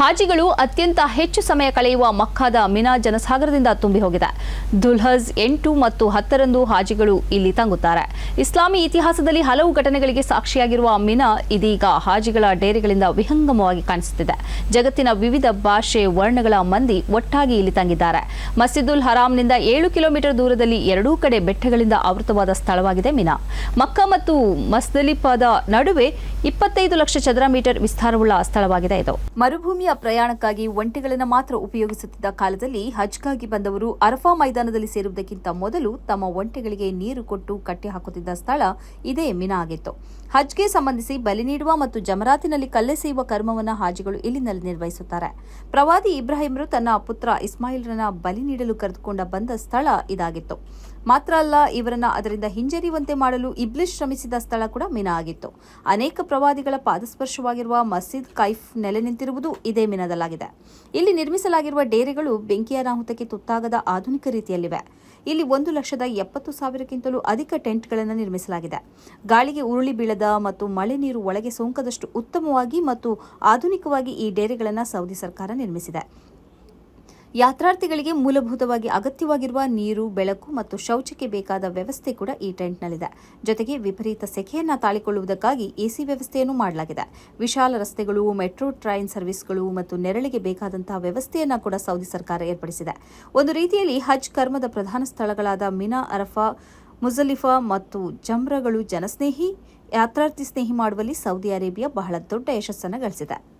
ಹಾಜಿಗಳು ಅತ್ಯಂತ ಹೆಚ್ಚು ಸಮಯ ಕಳೆಯುವ ಮಕ್ಕಾದ ಮಿನಾ ಜನಸಾಗರದಿಂದ ತುಂಬಿ ಹೋಗಿದೆ. ದುಲ್ಹಜ್ ಎಂಟು ಮತ್ತು ಹತ್ತರಂದು ಹಾಜಿಗಳು ಇಲ್ಲಿ ತಂಗುತ್ತಾರೆ. ಇಸ್ಲಾಮಿ ಇತಿಹಾಸದಲ್ಲಿ ಹಲವು ಘಟನೆಗಳಿಗೆ ಸಾಕ್ಷಿಯಾಗಿರುವ ಮಿನಾ ಇದೀಗ ಹಾಜಿಗಳ ಡೇರೆಗಳಿಂದ ವಿಹಂಗಮವಾಗಿ ಕಾಣಿಸುತ್ತಿದೆ. ಜಗತ್ತಿನ ವಿವಿಧ ಭಾಷೆ ವರ್ಣಗಳ ಮಂದಿ ಒಟ್ಟಾಗಿ ಇಲ್ಲಿ ತಂಗಿದ್ದಾರೆ. ಮಸೀದುಲ್ ಹರಾಮ್ನಿಂದ ಏಳು ಕಿಲೋಮೀಟರ್ ದೂರದಲ್ಲಿ ಎರಡೂ ಕಡೆ ಬೆಟ್ಟಗಳಿಂದ ಆವೃತವಾದ ಸ್ಥಳವಾಗಿದೆ ಮಿನಾ. ಮಕ್ಕ ಮತ್ತು ಮಸ್ದಲಿಪಾದ ನಡುವೆ ಇಪ್ಪತ್ತೈದು ಲಕ್ಷ ಚದರ ಮೀಟರ್ ವಿಸ್ತಾರವುಳ್ಳ ಸ್ಥಳವಾಗಿದೆ ಇದು. ಮರುಭೂಮಿಯ ಪ್ರಯಾಣಕ್ಕಾಗಿ ಒಂಟೆಗಳನ್ನು ಮಾತ್ರ ಉಪಯೋಗಿಸುತ್ತಿದ್ದ ಕಾಲದಲ್ಲಿ ಹಜ್ಗಾಗಿ ಬಂದವರು ಅರಫಾ ಮೈದಾನದಲ್ಲಿ ಸೇರುವುದಕ್ಕಿಂತ ಮೊದಲು ತಮ್ಮ ಒಂಟೆಗಳಿಗೆ ನೀರು ಕೊಟ್ಟು ಕಟ್ಟಿ ಹಾಕುತ್ತಿದ್ದ ಸ್ಥಳ ಇದೇ ಮಿನಾ ಆಗಿತ್ತು. ಹಜ್ಗೆ ಸಂಬಂಧಿಸಿ ಬಲಿ ನೀಡುವ ಮತ್ತು ಜಮರಾತಿನಲ್ಲಿ ಕಲ್ಲೆಸೆಯುವ ಕರ್ಮವನ್ನು ಹಾಜಿಗಳು ಇಲ್ಲಿನಲ್ಲಿ ನಿರ್ವಹಿಸುತ್ತಾರೆ. ಪ್ರವಾದಿ ಇಬ್ರಾಹಿಂರು ತನ್ನ ಪುತ್ರ ಇಸ್ಮಾಯಿಲ್ರನ್ನ ಬಲಿ ನೀಡಲು ಕರೆದುಕೊಂಡ ಬಂದ ಸ್ಥಳ ಇದಾಗಿತ್ತು. ಮಾತ್ರ ಅಲ್ಲ, ಇವರನ್ನ ಅದರಿಂದ ಹಿಂಜರಿಯುವಂತೆ ಮಾಡಲು ಇಬ್ಲಿಶ್ ಶ್ರಮಿಸಿದ ಸ್ಥಳ ಕೂಡ ಮಿನಾ ಆಗಿತ್ತು. ಅನೇಕ ಪ್ರವಾದಿಗಳ ಪಾದಸ್ಪರ್ಶವಾಗಿರುವ ಮಸೀದ್ ಕೈಫ್ ನೆಲೆ ನಿಂತಿರುವುದು ಇದೇ ಮಿನದಲ್ಲಾಗಿದೆ. ಇಲ್ಲಿ ನಿರ್ಮಿಸಲಾಗಿರುವ ಡೇರೆಗಳು ಬೆಂಕಿಯ ಅನಾಹುತಕ್ಕೆ ತುತ್ತಾಗದ ಆಧುನಿಕ ರೀತಿಯಲ್ಲಿವೆ. ಇಲ್ಲಿ ಒಂದು ಲಕ್ಷದ ಎಪ್ಪತ್ತು ಸಾವಿರಕ್ಕಿಂತಲೂ ಅಧಿಕ ಟೆಂಟ್ಗಳನ್ನು ನಿರ್ಮಿಸಲಾಗಿದೆ. ಗಾಳಿಗೆ ಉರುಳಿ ಬೀಳದ ಮತ್ತು ಮಳೆ ನೀರು ಒಳಗೆ ಸೋಂಕದಷ್ಟು ಉತ್ತಮವಾಗಿ ಮತ್ತು ಆಧುನಿಕವಾಗಿ ಈ ಡೇರೆಗಳನ್ನು ಸೌದಿ ಸರ್ಕಾರ ನಿರ್ಮಿಸಿದೆ. ಯಾತ್ರಾರ್ಥಿಗಳಿಗೆ ಮೂಲಭೂತವಾಗಿ ಅಗತ್ಯವಾಗಿರುವ ನೀರು, ಬೆಳಕು ಮತ್ತು ಶೌಚಕ್ಕೆ ಬೇಕಾದ ವ್ಯವಸ್ಥೆ ಕೂಡ ಈ ಟೆಂಟ್ನಲ್ಲಿದೆ. ಜೊತೆಗೆ ವಿಪರೀತ ಸೆಖೆಯನ್ನು ತಾಳಿಕೊಳ್ಳುವುದಕ್ಕಾಗಿ ಎಸಿ ವ್ಯವಸ್ಥೆಯನ್ನು ಮಾಡಲಾಗಿದೆ. ವಿಶಾಲ ರಸ್ತೆಗಳು, ಮೆಟ್ರೋ, ಟ್ರೈನ್ ಸರ್ವಿಸ್ಗಳು ಮತ್ತು ನೆರಳಿಗೆ ಬೇಕಾದಂತಹ ವ್ಯವಸ್ಥೆಯನ್ನ ಕೂಡ ಸೌದಿ ಸರ್ಕಾರ ಏರ್ಪಡಿಸಿದೆ. ಒಂದು ರೀತಿಯಲ್ಲಿ ಹಜ್ ಕರ್ಮದ ಪ್ರಧಾನ ಸ್ಥಳಗಳಾದ ಮಿನಾ, ಅರಫಾ ಮುಜಲಿಫಾ ಮತ್ತು ಜಮ್ರಗಳು ಜನಸ್ನೇಹಿ, ಯಾತ್ರಾರ್ಥಿ ಸ್ನೇಹಿ ಮಾಡುವಲ್ಲಿ ಸೌದಿ ಅರೇಬಿಯಾ ಬಹಳ ದೊಡ್ಡ ಯಶಸ್ಸನ್ನು ಗಳಿಸಿದೆ.